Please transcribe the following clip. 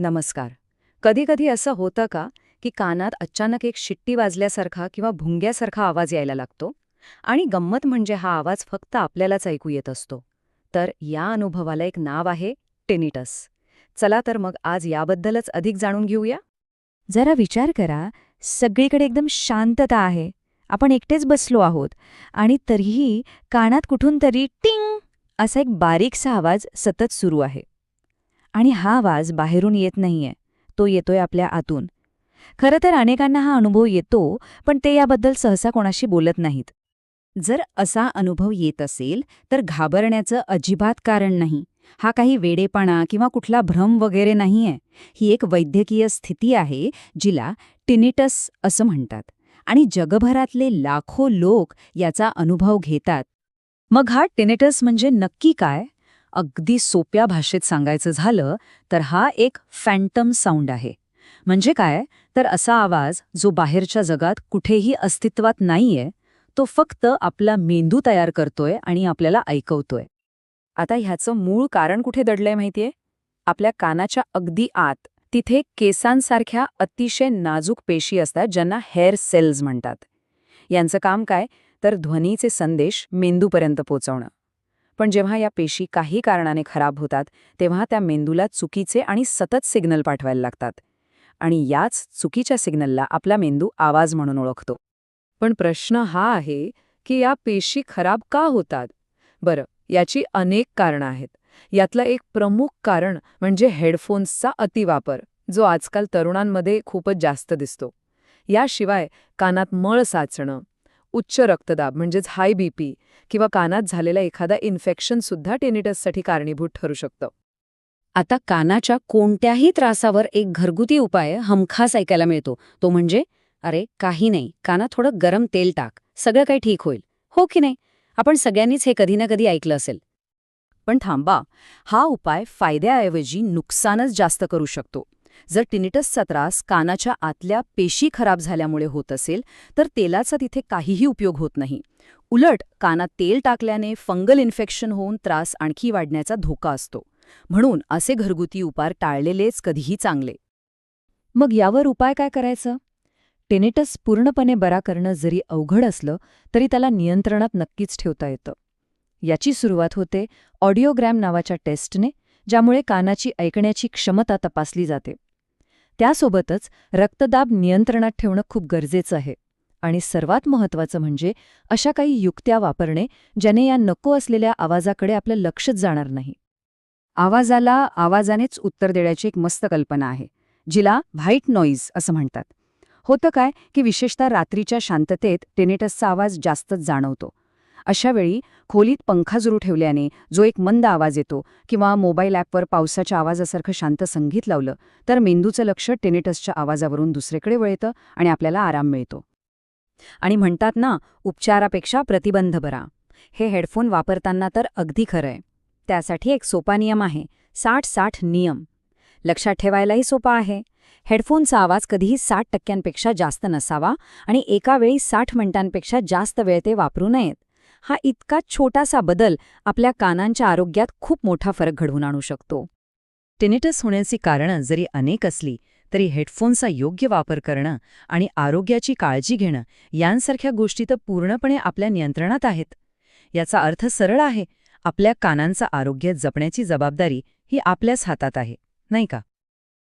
नमस्कार. कधीकधी असं होतं का की कानात अचानक एक शिट्टी वाजल्यासारखा किंवा भुंग्यासारखा आवाज यायला लागतो? आणि गंमत म्हणजे हा आवाज फक्त आपल्यालाच ऐकू येत असतो. तर या अनुभवाला एक नाव आहे टेनिटस. चला तर मग आज याबद्दलच अधिक जाणून घेऊया. जरा विचार करा सगळीकडे एकदम शांतता आहे. आपण एकटेच बसलो आहोत आणि तरीही कानात कुठून तरी टिंग असा एक बारीकसा आवाज सतत सुरू आहे. आणि हा आवाज बाहेरून येत नाहीये. तो येतोय आपल्या आतून. खरं तर अनेकांना हा अनुभव येतो पण ते याबद्दल सहसा कोणाशी बोलत नाहीत. जर असा अनुभव येत असेल तर घाबरण्याचं अजिबात कारण नाही. हा काही वेडेपणा किंवा कुठला भ्रम वगैरे नाहीये. ही एक वैद्यकीय स्थिती आहे जिला टिनिटस असं म्हणतात. आणि जगभरातले लाखो लोक याचा अनुभव घेतात. मग हा टिनिटस म्हणजे नक्की काय? अगदी सोप्या भाषेत सांगायचं झालं तर हा एक फॅन्टम साऊंड आहे. म्हणजे काय? तर असा आवाज जो बाहेरच्या जगात कुठेही अस्तित्वात नाहीये तो फक्त आपला मेंदू तयार करतोय आणि आपल्याला ऐकवतोय. आता ह्याचं मूळ कारण कुठे दडलंय माहितीये? आपल्या कानाच्या अगदी आत तिथे केसांसारख्या अतिशय नाजूक पेशी असतात ज्यांना हेअर सेल्स म्हणतात. यांचं काम काय? तर ध्वनीचे संदेश मेंदूपर्यंत पोचवणं. पण जेव्हा या पेशी काही कारणाने खराब होतात तेव्हा त्या मेंदूला चुकीचे आणि सतत सिग्नल पाठवायला लागतात. आणि याच चुकीच्या सिग्नलला आपला मेंदू आवाज म्हणून ओळखतो. पण प्रश्न हा आहे की या पेशी खराब का होतात? बरं याची अनेक कारणं आहेत. यातलं एक प्रमुख कारण म्हणजे हेडफोन्सचा अतिवापर जो आजकाल तरुणांमध्ये खूपच जास्त दिसतो. याशिवाय कानात मळ साचणं उच्च रक्तदाब म्हणजेच हाय बीपी किंवा कानात झालेला एखादा इन्फेक्शन सुद्धा टेनिटससाठी कारणीभूत ठरू शकतं. आता कानाच्या कोणत्याही त्रासावर एक घरगुती उपाय हमखास ऐकायला मिळतो. तो म्हणजे अरे काही नाही कानात थोडं गरम तेल टाक सगळं काही ठीक होईल. हो की नाही? आपण सगळ्यांनीच हे कधी ना कधी ऐकलं असेल. पण थांबा हा उपाय फायद्याऐवजी नुकसानच जास्त करू शकतो. जर टिनिटसचा त्रास कानाच्या आतल्या पेशी खराब झाल्यामुळे होत असेल तर तेलाचा तिथे काहीही उपयोग होत नाही. उलट कानात तेल टाकल्याने फंगल इन्फेक्शन होऊन त्रास आणखी वाढण्याचा धोका असतो. म्हणून असे घरगुती उपाय टाळलेलेच कधीही चांगले. मग यावर उपाय काय करायचं? टेनेटस पूर्णपणे बरा करणं जरी अवघड असलं तरी त्याला नियंत्रणात नक्कीच ठेवता येतं. याची सुरुवात होते ऑडिओग्रॅम नावाच्या टेस्टने ज्यामुळे कानाची ऐकण्याची क्षमता तपासली जाते. त्यासोबतच रक्तदाब नियंत्रणात ठेवणं खूप गरजेचं आहे. आणि सर्वात महत्त्वाचं म्हणजे अशा काही युक्त्या वापरणे ज्याने या नको असलेल्या आवाजाकडे आपलं लक्षच जाणार नाही. आवाजाला आवाजानेच उत्तर देण्याची एक मस्त कल्पना आहे जिला व्हाईट नॉईज असं म्हणतात. होतं काय की विशेषतः रात्रीच्या शांततेत टेनेटसचा आवाज जास्तच जाणवतो. अशावेळी खोलीत पंखा सुरू ठेवल्याने जो एक मंद आवाज येतो किंवा मोबाईल ॲपवर पावसाच्या आवाजासारखं शांत संगीत लावलं तर मेंदूचं लक्ष टेनेटसच्या आवाजावरून दुसरीकडे वळतं आणि आपल्याला आराम मिळतो. आणि म्हणतात ना उपचारापेक्षा प्रतिबंध बरा. हे हेडफोन वापरताना तर अगदी खरंय. त्यासाठी एक सोपा नियम आहे साठ साठ नियम. लक्षात ठेवायलाही सोपा आहे. हेडफोनचा आवाज कधीही साठ टक्क्यांपेक्षा जास्त नसावा आणि एका वेळी साठ मिनिटांपेक्षा जास्त वेळ ते वापरू नयेत. हा इतका छोटासा बदल आपल्या कानांच्या आरोग्यात खूप मोठा फरक घडवून आणू शकतो. टिनिटस होण्याची कारणं जरी अनेक असली तरी हेडफोनचा योग्य वापर करणं आणि आरोग्याची काळजी घेणं यांसारख्या गोष्टी तर पूर्णपणे आपल्या नियंत्रणात आहेत. याचा अर्थ सरळ आहे आपल्या कानांचं आरोग्य जपण्याची जबाबदारी ही आपल्याच हातात आहे नाही का?